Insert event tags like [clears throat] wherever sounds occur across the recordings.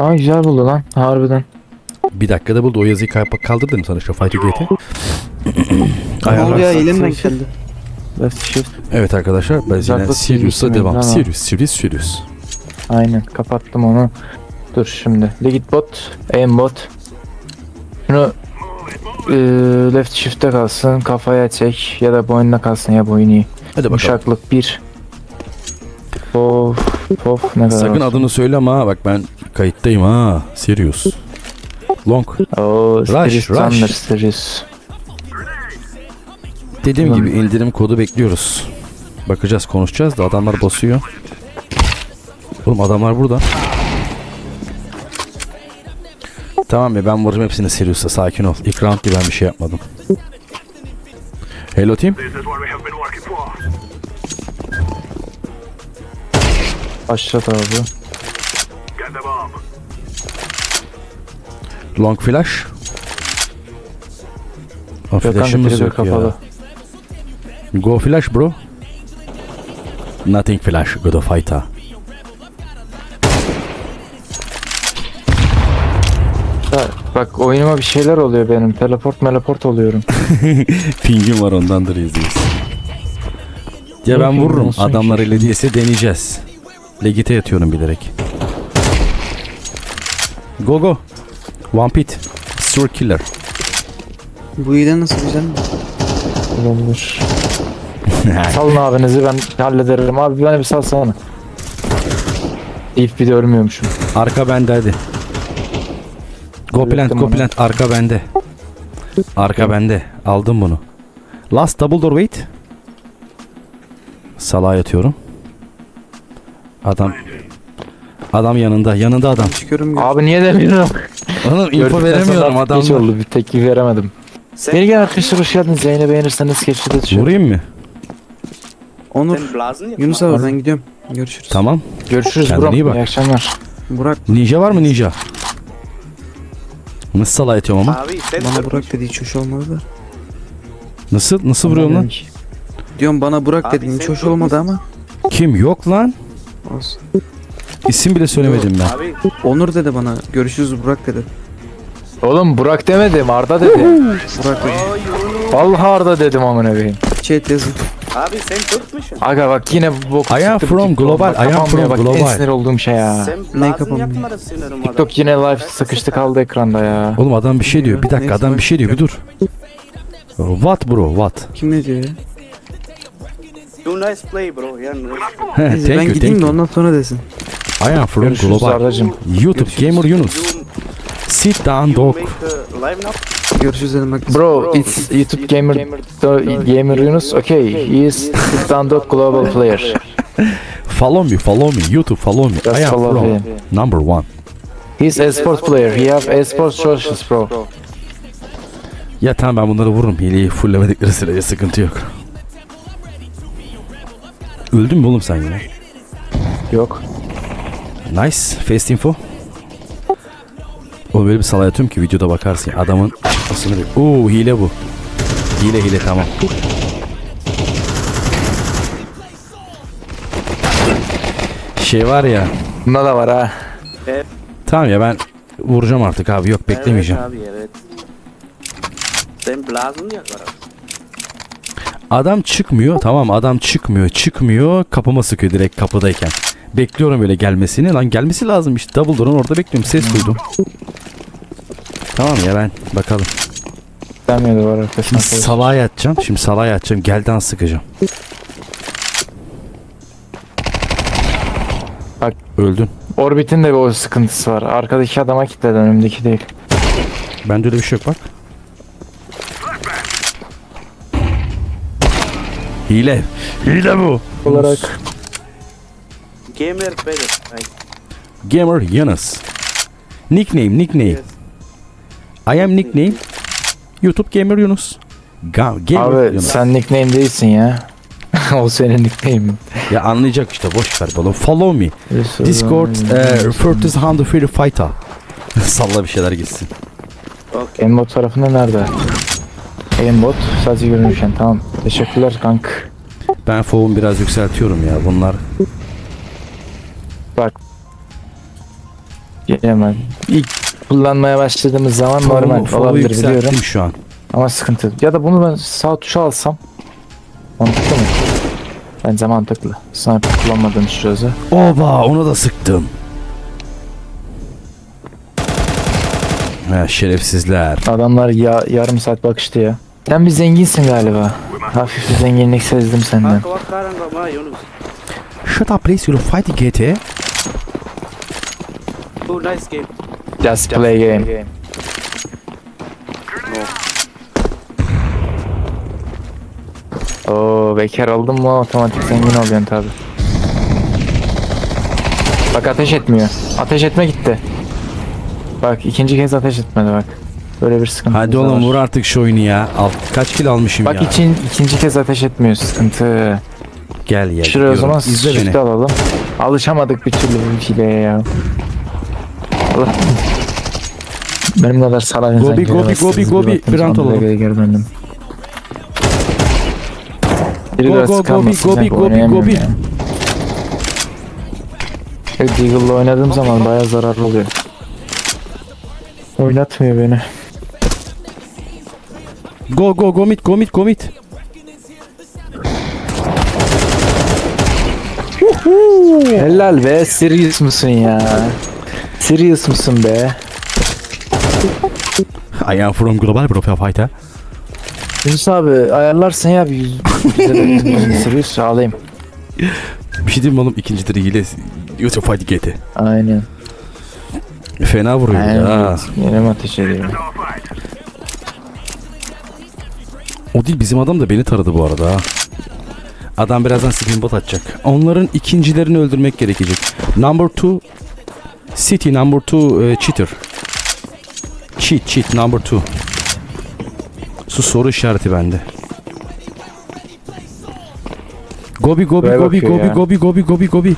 Aa güzel buldu lan harbiden. Bir dakikada buldu. O yazıyı kaypak kaldırdım sana şu Fight to Gate'i. [clears throat] Ne oluyor ya elim denk Ayarlar. geldi. Left shift. Evet arkadaşlar biz yine Uzaklık devam. mi? Sirius, Sirius, Sirius. Aynen kapattım onu. Dur şimdi. Legit bot, aim bot. Şunu eee, left shift'te kalsın, kafaya çek ya da boynuna kalsın ya boynu iyi. Hadi bakalım. Yumuşaklık 1. Of, of ne kadar. Sakın var? adını söyleme ha. Bak ben kayıttayım ha. Sirius. Long. Oo, rush. Thunder, Sirius. Dediğim Tamam. gibi indirim kodu bekliyoruz. Bakacağız konuşacağız da adamlar basıyor. Oğlum adamlar burada. Tamam ya ben vuracağım hepsini Sirius'a sakin ol. İlk round ben bir şey yapmadım. Hello team. Başlat abi. Long flash. O Gökhan flash'ımız yok kapalı. ya. Go flash bro. Nothing flash. Go to fighter. Ha, Bak oyunuma bir şeyler oluyor benim. Teleport meleport oluyorum. [laughs] Pingim var ondandır izliyoruz. Ya ben vururum. Adamlar ele değilse deneyeceğiz. Legite yatıyorum bilerek. Go go. One pit. Sur killer. Bu iyiden nasıl güzel mi? Olabilir. Salın abinizi ben hallederim. Abi bana bir salsana. İlk bir de ölmüyormuşum. Arka bende hadi. Go plant, go plant. Arka bende. Arka bende. Aldım bunu. Last double door wait. Salağa yatıyorum. Adam Adam yanında. Yanında adam. Çıkıyorum gör. Abi niye demiyorum? Oğlum info Gördükten veremiyorum sonra Geç oldu bir tepki veremedim. Beni gel arkadaşlar hoş geldiniz. Yayını beğenirseniz keşfete düşün. Vurayım mı? Onur. Sen yapma. Yunus abi ben gidiyorum. Görüşürüz. Tamam. Görüşürüz Kendine bro. iyi bak. İyi akşamlar. Burak Ninja var mı ninja? Nasıl salağa yatıyorum ama? Abi sen bana Burak dedi hiç hoş olmadı da. Nasıl? Nasıl vuruyorum lan? Diyorum bana Burak Abi dedin hiç sen hoş olmadı ama. Kim? Yok lan. Olsun. İsim bile söylemedim ben. Abi Onur dedi bana. Görüşürüz Burak dedi. Oğlum Burak demedim Arda dedim. Burak dedi. Vallahi Arda dedim amına koyayım. Chat yazın. Abi sen Türk müsün? Aga bak yine bok I am çıktı from TikTok'tan. global, Bak, I am kapanmıyor from bak, En global. sinir olduğum şey ya. Sen da sinirim TikTok yine live sıkıştı kaldı ekranda ya. Oğlum adam bir şey diyor. Bir dakika Neyse, adam bir şey diyor. Bir dur. What bro? What? Kim ne diyor ya? Do nice play bro. Yani Neyse thank ben you, gideyim thank de you. ondan sonra desin. I am from Görüşürüz global. Arda'cım. YouTube Gamer Yunus. Sit down dog. a. Görüşürüz dedim bak. Bro, it's YouTube gamer gamer Yunus. Okay, he is standard global player. [laughs] Follow me, follow me. YouTube follow me. Just I am follow from him. number one. He's esport player. He have esport socials bro. Ya tamam ben bunları vururum. Hileyi fulllemedikleri sürece sıkıntı yok. Öldün mü oğlum sen ya? Yok. Nice. Fast info. Oğlum böyle bir salak yatıyorum ki videoda bakarsın. Adamın aslında bir... Oo hile bu. Hile hile tamam. Şey var ya. Bunda da var ha. Tamam ya ben vuracağım artık abi. Yok beklemeyeceğim. Evet abi evet. Sen. Adam çıkmıyor. Tamam adam çıkmıyor. Çıkmıyor. Kapıma sıkıyor direkt kapıdayken. Bekliyorum böyle gelmesini. Lan gelmesi lazım işte. Double door'un orada bekliyorum. Ses duydum. Tamam ya ben bakalım. Demiyordu var arkadaşlar. Şimdi salağa yatacağım. Şimdi salağa yatacağım. Gelden sıkacağım. Bak. Öldün. Orbit'in de bir o sıkıntısı var. Arkadaki adama kilitledi önümdeki değil. Bende öyle bir şey yok bak. Hile. Hile bu. Olarak Gamer. Right. Gamer Yunus. Nickname, nickname. Yes. I am nickname. YouTube Gamer Yunus. Ga- Gamer abi Yunus. sen nickname değilsin ya. [laughs] o senin nickname'in. Ya anlayacak işte boş ver balon. Follow me. Discord uh, Hand of Fighter. [laughs] Salla bir şeyler gitsin. Okay. Aimbot tarafında nerede? Aimbot sadece görünüşen tamam. Teşekkürler kank. Ben foğumu biraz yükseltiyorum ya. Bunlar Gelemem. İlk kullanmaya başladığımız zaman normal Follow'u- follow'u olabilir yükselttim biliyorum. şu an. Ama sıkıntı. Ya da bunu ben sağ tuşa alsam mantıklı mı? Bence mantıklı. Sniper kullanmadığın sürece. Oba onu da sıktım. Ha, şerefsizler. Adamlar ya, yarım saat bakıştı ya. Sen bir zenginsin galiba. Hafif bir zenginlik sezdim senden. Kanka bak karanlık ama Yunus. Shut up please you'll fight GT. Oh nice game. Just play game. Oo bekar oldun mu otomatik zengin oluyorsun tabi. Bak ateş etmiyor. Ateş etme gitti. Bak ikinci kez ateş etmedi bak. Böyle bir sıkıntı. Hadi oğlum vur artık şu oyunu ya. Alt, kaç kilo almışım Bak ya. için, ikinci kez ateş etmiyor sıkıntı. Gel ya. Şuraya o zaman İzle beni. alalım. Alışamadık bir türlü bu hileye ya. Allah. Benim kadar salak insan Gobi, gobi, gobi, Bir gobi. Brant olalım. geri geri döndüm. Biri Go, go, gobi, gobi, gobi, gobi. Evet, Deagle'la oynadığım zaman bayağı zararlı oluyor. Oynatmıyor beni. Go go go mid go mid go mid. Helal be, serious musun ya? Serious musun be? I am from global profile fighter. Yunus abi ayarlarsın ya bir yüz. Serious alayım. Bir şey diyeyim mi oğlum ikincidir hile. YouTube fight GT. Aynen. Fena vuruyor Aynen. ya. Mi ateş ediyor? O değil bizim adam da beni taradı bu arada ha. Adam birazdan spin bot atacak. Onların ikincilerini öldürmek gerekecek. Number two City number two e, cheater. Cheat cheat number two. Sus soru işareti bende. Gobi gobi Buraya gobi bakıyor gobi ya. gobi gobi gobi gobi.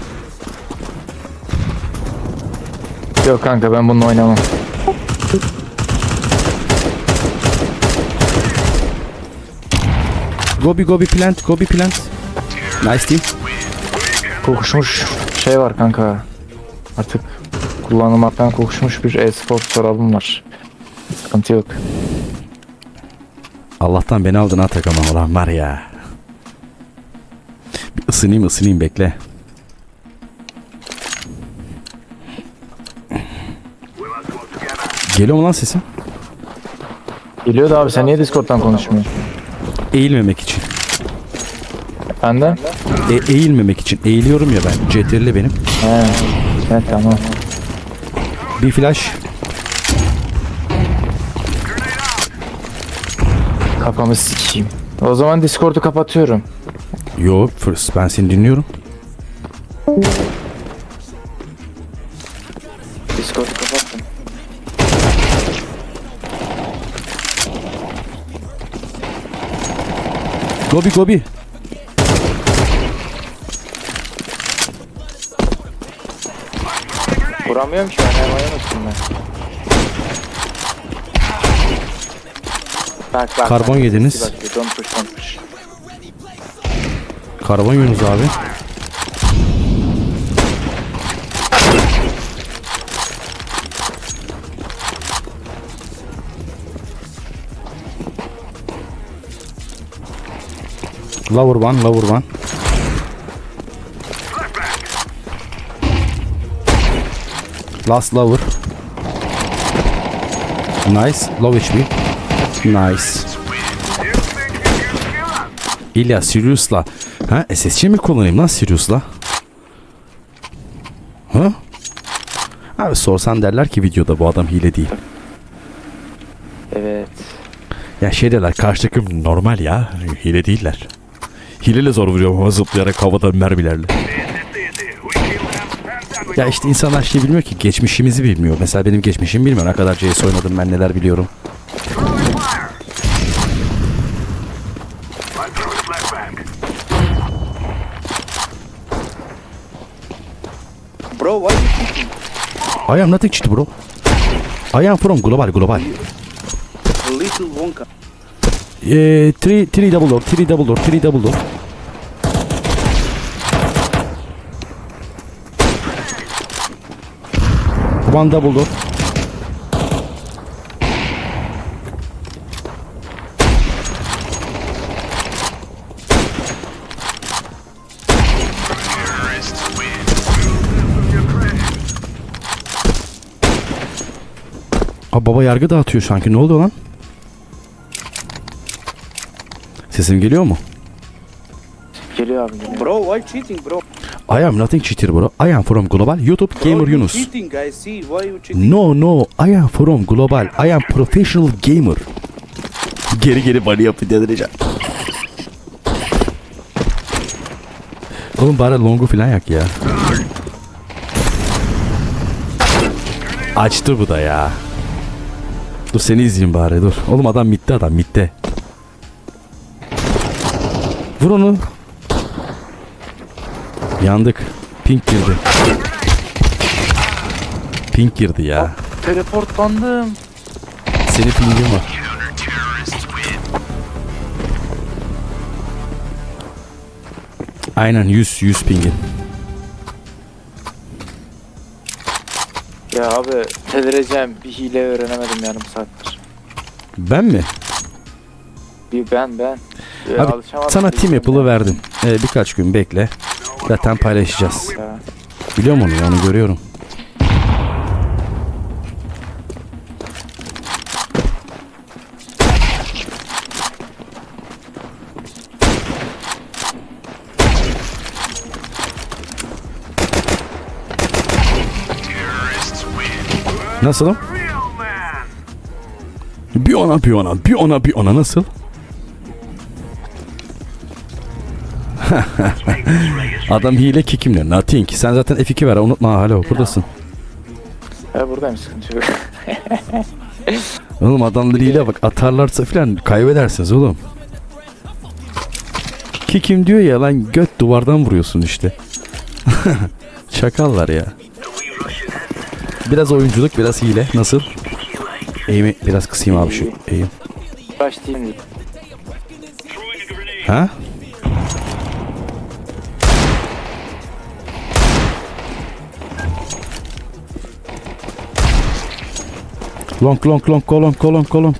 Yok kanka ben bununla oynamam. Gobi gobi plant gobi plant. Nice team. Kokuşmuş şey var kanka. Artık kullanılmaktan kokuşmuş bir e-spor soralım var. Sıkıntı yok. Allah'tan beni aldın ha takama ulan var ya. Bir ısınayım ısınayım bekle. Geliyor mu lan sesim? Geliyordu abi sen niye Discord'dan konuşmuyorsun? Eğilmemek için. Benden? E, eğilmemek için. Eğiliyorum ya ben. CTRL benim. He. Evet tamam. Bir flash. Kafamı sikeyim. O zaman Discord'u kapatıyorum. Yo first ben seni dinliyorum. Discord'u kapattım. Gobi gobi. Vuramıyorum ki oynamayı unuttum ben. Bak bak. Karbon bak. yediniz. Bak, don't push, don't push. Karbon Yunus abi. Lower one, lower one. Last lower. Nice. Low HP. Nice. İlya Sirius'la. Ha SSC mi kullanayım lan Sirius'la? Ha? Abi sorsan derler ki videoda bu adam hile değil. Evet. Ya şey derler karşı takım normal ya. Hile değiller. Hileyle zor vuruyor ama zıplayarak havada mermilerle. Ya işte insanlar şey bilmiyor ki geçmişimizi bilmiyor. Mesela benim geçmişimi bilmiyor. Ne kadar CS oynadım ben neler biliyorum. Bro, why you cheating? I am nothing cheat bro. I am from global global. Little Wonka. Eee 3 3 double door 3 double door 3 double door. One double door. Aa, baba yargı dağıtıyor sanki. Ne oluyor lan? Sesim geliyor mu? Geliyor abi geliyor. Bro, why cheating, bro? I am nothing cheater bro. I am from global YouTube gamer Yunus. No no I am from global. I am professional gamer. Geri geri bana yapı dedireceğim. Oğlum bari longu falan yak ya. Açtı bu da ya. Dur seni izleyeyim bari dur. Oğlum adam mitte adam mitte. Vur onu. Yandık. Pink girdi. Pink girdi ya. Teleportlandım. Senin pingin var. Aynen 100 100 pingin. Ya abi delireceğim. Bir hile öğrenemedim yarım saattir. Ben mi? Bir ben ben. Abi, alışamadım Sana Team ya. verdim. Ee, birkaç gün bekle. Zaten paylaşacağız. Biliyorum onu onu görüyorum. Nasılım? Bir ona bir ona bir ona bir ona nasıl? [laughs] Adam hile kikimle. Nothing. Sen zaten F2 ver. Unutma. Alo buradasın. Ha buradayım sıkıntı yok. [laughs] Oğlum adamlar hile bak. Atarlarsa filan kaybedersiniz oğlum. Kikim diyor ya lan göt duvardan vuruyorsun işte. [laughs] Çakallar ya. Biraz oyunculuk, biraz hile. Nasıl? Eğimi biraz kısayım abi şu eğim. Baş değil. Ha? Long long long go long go long go long.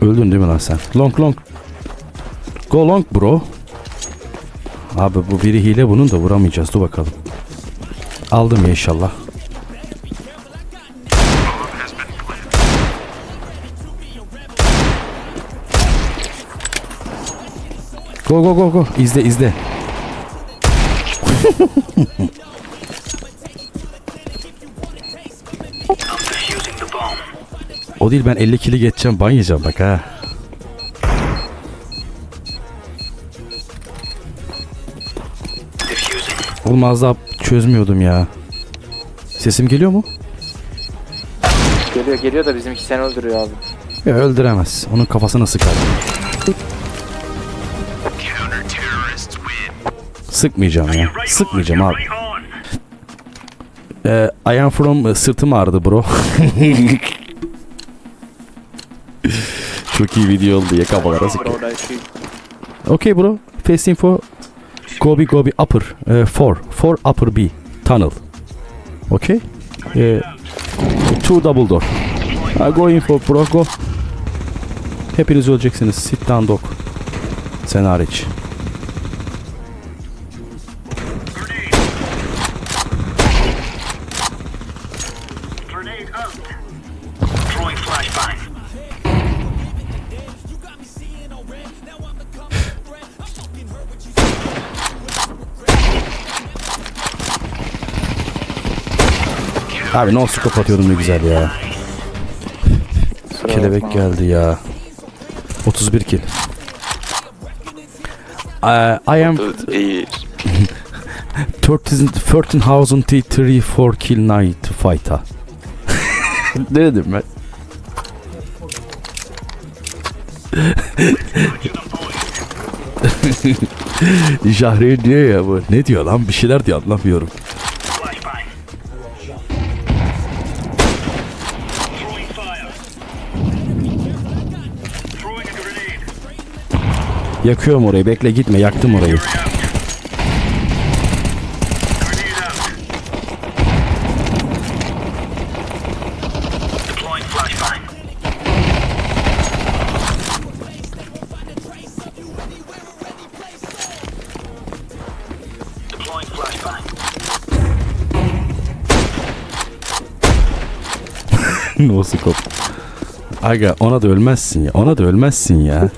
Öldün değil mi lan sen? Long long. Go long bro. Abi bu biri hile bunun da vuramayacağız. Dur bakalım. Aldım ya inşallah. Go go go go. İzle izle. [laughs] o değil ben 50 kili geçeceğim ban yiyeceğim bak ha. Oğlum az daha çözmüyordum ya. Sesim geliyor mu? Geliyor geliyor da bizimki seni öldürüyor abi. Ya öldüremez. Onun kafasına sıkar. Sıkmayacağım ya. Sıkmayacağım abi. Ee, I am from e, sırtım ağrıdı bro. [laughs] [laughs] Çok iyi video oldu ya kafalara sıkıyor. Bro, I cheat. Okay bro. Face info. Gobi Gobi upper. Uh, four. Four upper B. Tunnel. Okay. Uh, two double door. Uh, go info bro go. Hepiniz öleceksiniz. Sit down dog. Sen hariç. Abi no scope atıyordum ne güzel ya. Kelebek geldi ya. 31 kill. Uh, I am 13,000 4 [laughs] kill night fighter. [laughs] ne dedim ben? [laughs] Jahre diyor ya bu. Ne diyor lan? Bir şeyler diyor anlamıyorum. Yakıyorum orayı. Bekle gitme. Yaktım orayı. [laughs] no scope. Aga ona da ölmezsin ya. Ona da ölmezsin ya.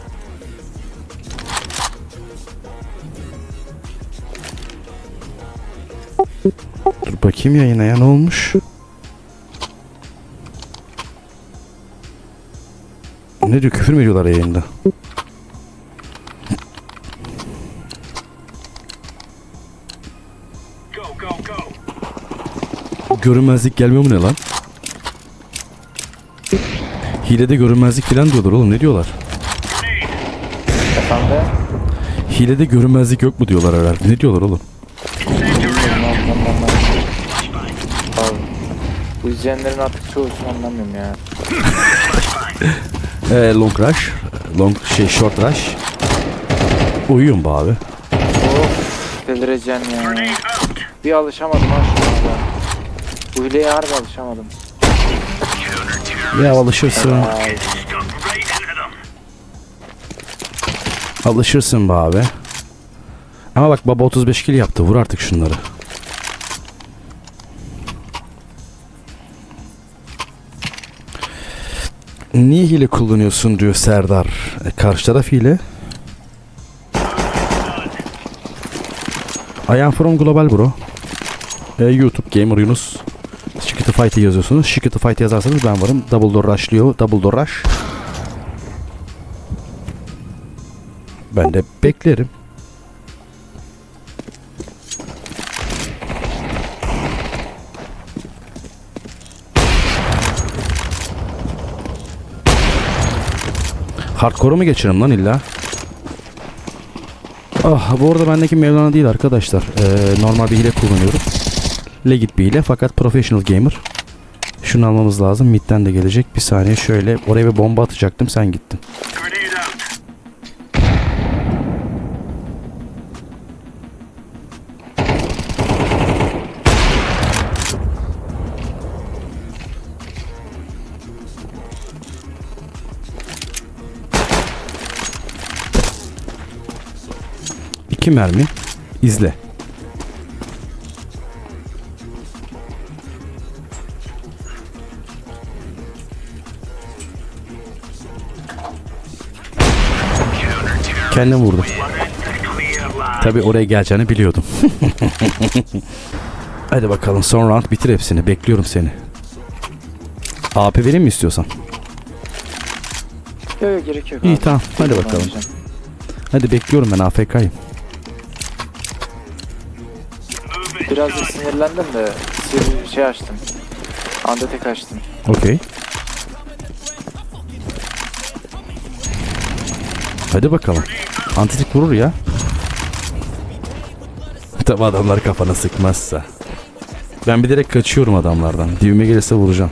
Dur bakayım yayına ya ne olmuş? Ne diyor küfür mü ediyorlar yayında? Go, go, go. Görünmezlik gelmiyor mu ne lan? Hilede görünmezlik falan diyorlar oğlum ne diyorlar? Efendim? Hilede görünmezlik yok mu diyorlar herhalde. Ne diyorlar oğlum? Abi, bu izleyenlerin artık çoğusunu anlamıyorum ya. [laughs] Ee, long rush. Long şey short rush. Uyuyorum be abi. Of delireceğim ya. Bir alışamadım anda. Bu hileye harbi alışamadım. Ya alışırsın. Ay. Alışırsın be abi. Ama bak baba 35 kill yaptı. Vur artık şunları. Niye hile kullanıyorsun diyor Serdar. E, karşı taraf hile. I am from Global Bro. E, YouTube Gamer Yunus. Shikiti Fight'i yazıyorsunuz. Shikiti Fight yazarsanız ben varım. Double Door Rush'lıyor. Double Door Rush. Ben de beklerim. Hardcore'u mu geçerim lan illa? Ah bu arada bendeki Mevlana değil arkadaşlar. Ee, normal bir hile kullanıyorum. Legit bir hile fakat professional gamer. Şunu almamız lazım. Mid'den de gelecek. Bir saniye şöyle. Oraya bir bomba atacaktım sen gittin. İki mermi. İzle. Kendim vurdum. Tabi oraya geleceğini biliyordum. [laughs] Hadi bakalım son round bitir hepsini. Bekliyorum seni. AP vereyim mi istiyorsan? Yok yok gerek yok. İyi abi. tamam. Hadi bakalım. Hadi bekliyorum ben AFK'yim. Biraz sinirlendim de şey açtım. Andetek açtım. Okey. Hadi bakalım. Antitik vurur ya. [laughs] Tabi adamlar kafana sıkmazsa. Ben bir direkt kaçıyorum adamlardan. Dibime gelirse vuracağım.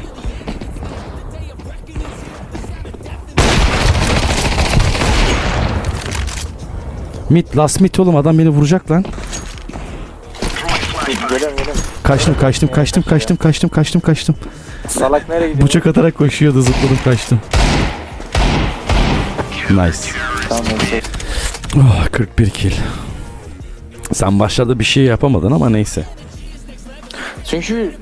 Mit, last mit oğlum adam beni vuracak lan. Geliyorum geliyorum. Kaçtım, kaçtım, kaçtım, kaçtım, kaçtım, kaçtım, kaçtım. Salak nereye gidiyor? Bıçak atarak koşuyordu, zıpladım, kaçtım. Nice. Tamam neyse. Oh, 41 kill. Sen başlarda bir şey yapamadın ama neyse. Çünkü